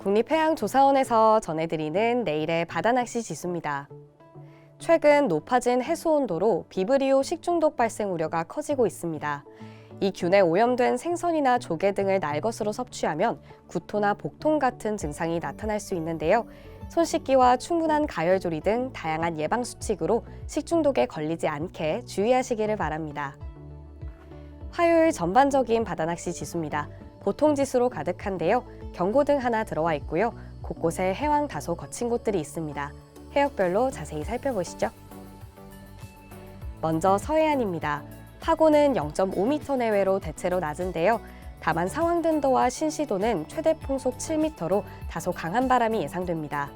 국립해양조사원에서 전해드리는 내일의 바다낚시 지수입니다. 최근 높아진 해수 온도로 비브리오 식중독 발생 우려가 커지고 있습니다. 이 균에 오염된 생선이나 조개 등을 날것으로 섭취하면 구토나 복통 같은 증상이 나타날 수 있는데요. 손 씻기와 충분한 가열조리 등 다양한 예방 수칙으로 식중독에 걸리지 않게 주의하시기를 바랍니다. 화요일 전반적인 바다낚시 지수입니다. 보통 지수로 가득한데요. 경고등 하나 들어와 있고요. 곳곳에 해왕 다소 거친 곳들이 있습니다. 해역별로 자세히 살펴보시죠. 먼저 서해안입니다. 파고는 0.5m 내외로 대체로 낮은데요. 다만 상황등도와 신시도는 최대 풍속 7m로 다소 강한 바람이 예상됩니다.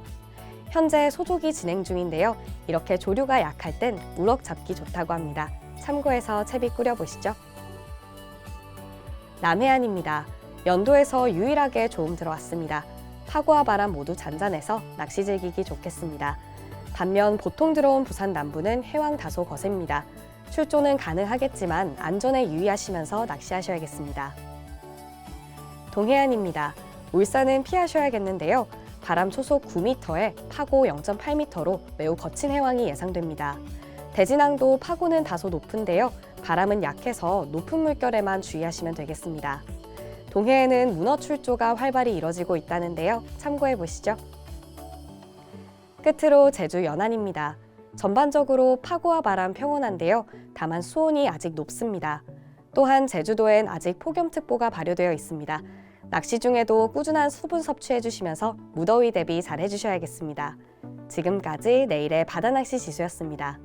현재 소조기 진행 중인데요. 이렇게 조류가 약할 땐 우럭 잡기 좋다고 합니다. 참고해서 채비 꾸려보시죠. 남해안입니다. 연도에서 유일하게 조음 들어왔습니다. 파고와 바람 모두 잔잔해서 낚시 즐기기 좋겠습니다. 반면 보통 들어온 부산 남부는 해왕 다소 거셉니다. 출조는 가능하겠지만 안전에 유의하시면서 낚시하셔야겠습니다. 동해안입니다. 울산은 피하셔야겠는데요. 바람 초속 9m에 파고 0.8m로 매우 거친 해왕이 예상됩니다. 대진항도 파고는 다소 높은데요. 바람은 약해서 높은 물결에만 주의하시면 되겠습니다. 동해에는 문어 출조가 활발히 이뤄지고 있다는데요. 참고해 보시죠. 끝으로 제주 연안입니다. 전반적으로 파고와 바람 평온한데요. 다만 수온이 아직 높습니다. 또한 제주도엔 아직 폭염특보가 발효되어 있습니다. 낚시 중에도 꾸준한 수분 섭취해 주시면서 무더위 대비 잘 해주셔야겠습니다. 지금까지 내일의 바다낚시 지수였습니다.